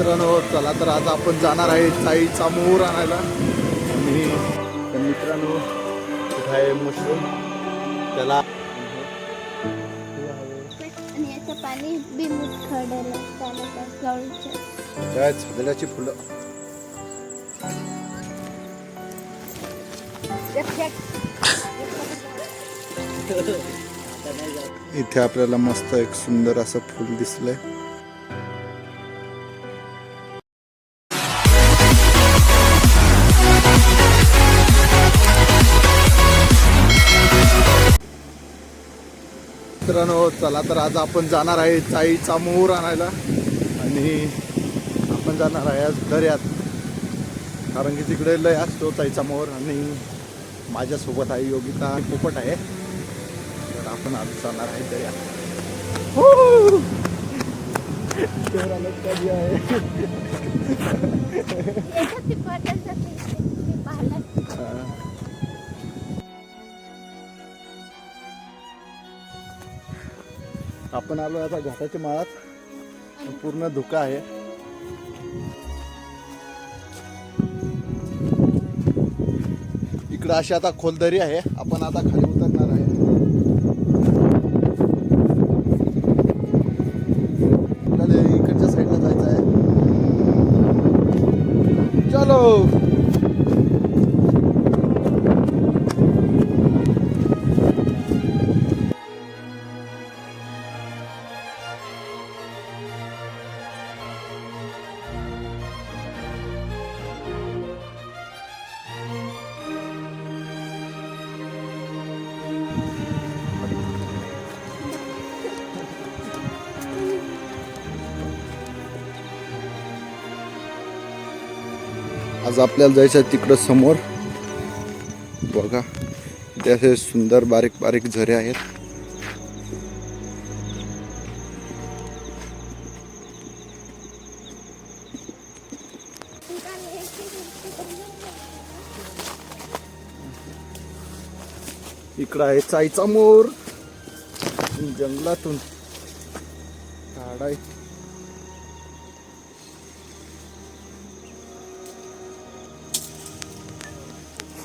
मित्रांनो चला तर आज आपण जाणार आहे चाईचा मोहर आणायला. आणि तर मित्रांनो कुठं आहे मशरूम. त्याला पाणी झाडाची फुलं. इथे आपल्याला मस्त एक सुंदर असं फुल दिसलंय. मित्रांनो चला तर आज आपण जाणार आहे चाईचा मोहर आणायला. आणि आपण जाणार आहे आज दर्यात. कारण की तिकडे लय असतो चाईचा मोहर आणि माझ्यासोबत आहे योगिता. पोपट आहे. तर आपण आज जाणार आहे दर्यात. हो! शहराला कधी आहे? आपण आलो आता घाटाच्या माळात. पूर्ण धुका आहे. इकडं अशी आता खोलदरी आहे. आपण आता खाली आज आपल्याला जायचं आहे तिकडं समोर. बघा इथे असे सुंदर बारीक बारीक झरे आहेत. इकडं आहे चायचा मोर. जंगलातून आहे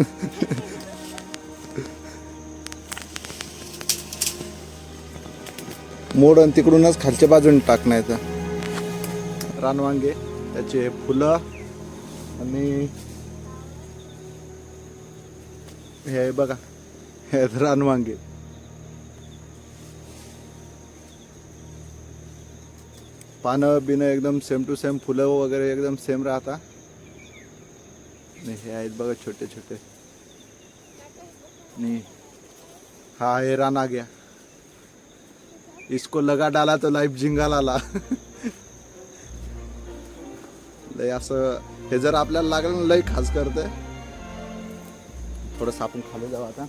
मोड आणि तिकडूनच खालच्या बाजूने टाकण्याचं रानवांगे त्याचे फुलं आणि हे बघा हे रानवांगे. पानं बिनं एकदम सेम टू सेम फुलं वगैरे एकदम सेम राहता. हे आहेत बघा छोटे छोटे आणि हा आहे राना गया। इसको लगा डाला तो लाईफ जिंगाला लय असं हे जर आपल्याला लागलं ना लय खास करते। थोडस आपण खाली जाऊ आता।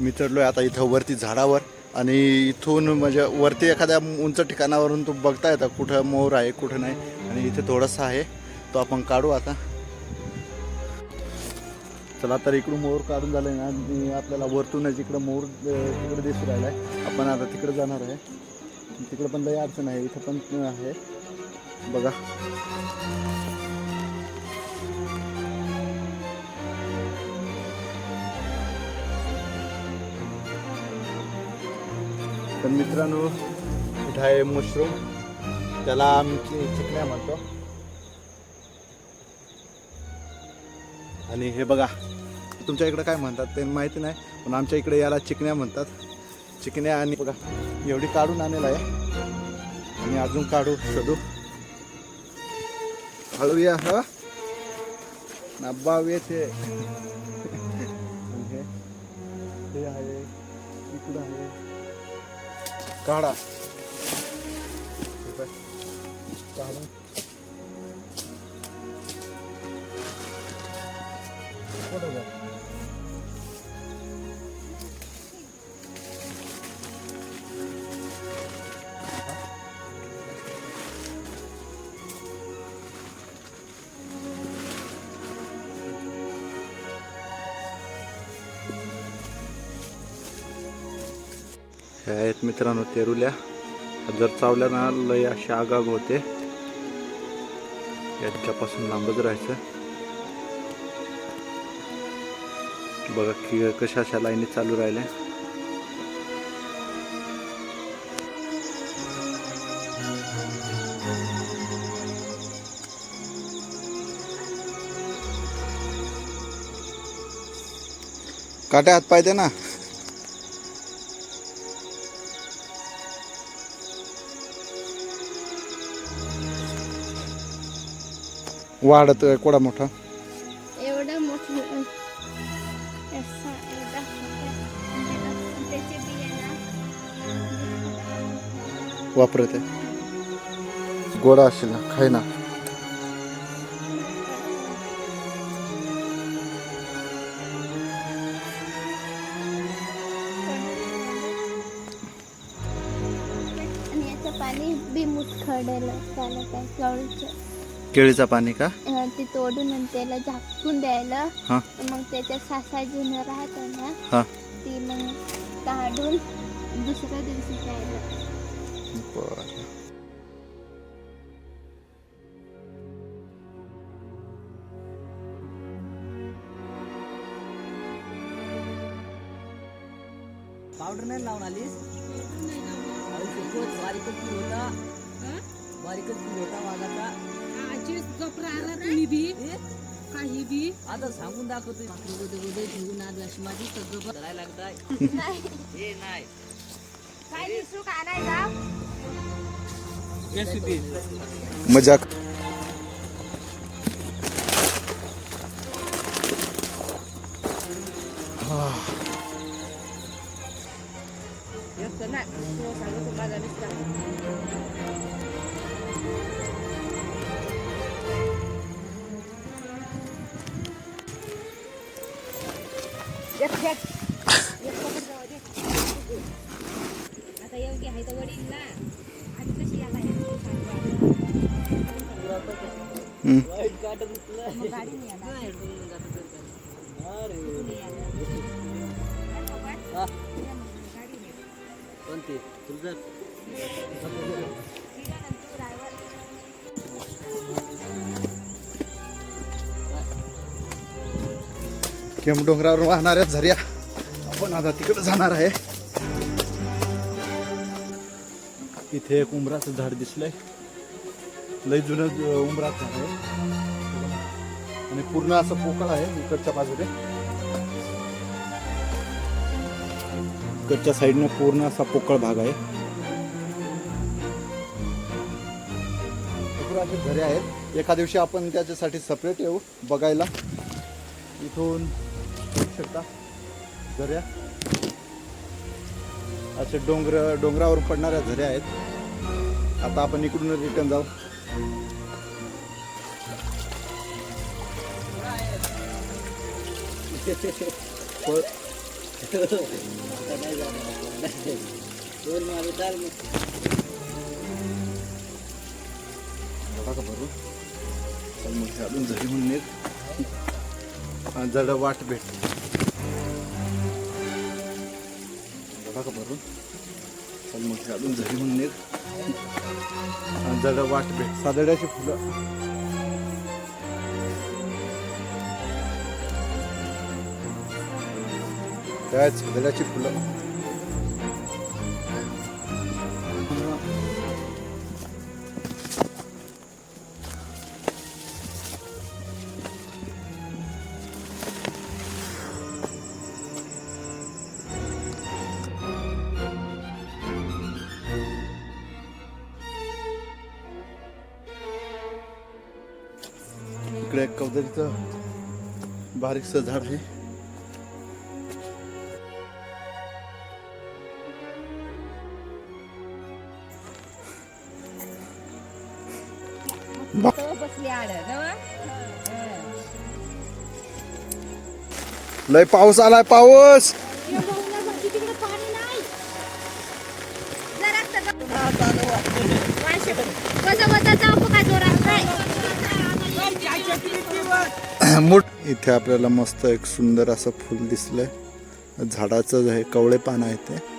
मी चढलोय आता इथं वरती झाडावर आणि इथून म्हणजे वरती एखाद्या उंच ठिकाणावरून तो बघता येतं कुठं मोर आहे कुठं नाही. आणि इथे थोडंसं आहे. तो आपण काढू आता. चला तर इकडून मोर काढून झालंय ना आपल्याला वरतूनच इकडं मोर तिकडे दिसू राहिलाय. आपण आता तिकडे जाणार आहे. तिकडं पण लई अडचण आहे इथं पण आहे. बघा. तर मित्रांनो इथं आहे मशरूम. त्याला आमची चिकण्या म्हणतो. आणि हे बघा तुमच्या इकडं काय म्हणतात ते माहिती नाही पण आमच्या इकडे याला चिकण्या म्हणतात. चिकण्या आणि बघा एवढी काढून आणलेलं आहे. आणि अजून काढू शोधू हळूया ह? नब्बावे येते हे आहे इकडं आहे. काढा. काढा ह्या आहेत मित्रांनो तेरुल्या. जर चावल्या ना लय अशी आगाग होते. यांच्यापासून लांबच राहायचं. बघा की कशा अशा लाईनी चालू राहिल्या. काटे हात पाहिजे ना. वाढत कोडा मोठा. एवढं मोठं वापरत आहे. गोडा असेल ना. खाय ना पाणी बिमूट खरडेलं चालत आहे केळीचा पाणी का? अं, ते तोडून आणि त्याला झाकून द्यायला. हा. मग त्याच्यात सासा जुनं राहतं ना हा. ती मग काढून दुसऱ्या दिवशी प्यायला. बरं. पावडर नाही लावून आलीस अरे खूपच बारीकच होता बारीकच पीठ होता वाघाचा. गपरा आला तुम्ही बी. हे? काही बी. आता सांगून दाखवतोय. उदय उदय ठेवून आज अशी माझी सगळं धरायला लागताय हे नाही. काय दिसू का? नाही जा मजाक. कोणते तुझं केम डोंगरावर वाहणाऱ्या झऱ्या आपण आता तिकडे जाणार आहे. इथे एक उंबराचं झाड दिसलंय. लय जुनं उमरात झालं आहे. आणि पूर्ण असं पोकळ आहे इकडच्या बाजूने. इकडच्या साईडनं पूर्ण असा पोकळ भाग आहे. घरे झरे आहेत. एका दिवशी आपण त्याच्यासाठी सपरेट येऊ बघायला. इथून शकता झऱ्या असे डोंगर डोंगरावर पडणाऱ्या झऱ्या आहेत. आता आपण इकडून रिटर्न जाऊ. मग. बघा बरोबर चल मग अजून झरी म्हणून जड वाट भेट बघा का बरोबर चल मग अजून झरी म्हणून जरा वाट भेट सादड्याची फुलं. त्या सादड्याची फुलं. इकडे कवदरीचं बारीकसं झाड आहे लय पाऊस आलाय पाऊस तिकडे पाणी नाही वजा वजा जाऊ का जोरात काय मोठ इथे आपल्याला मस्त एक सुंदर असं फुल दिसलंय. झाडाचं हे कवळे पान आहे ते.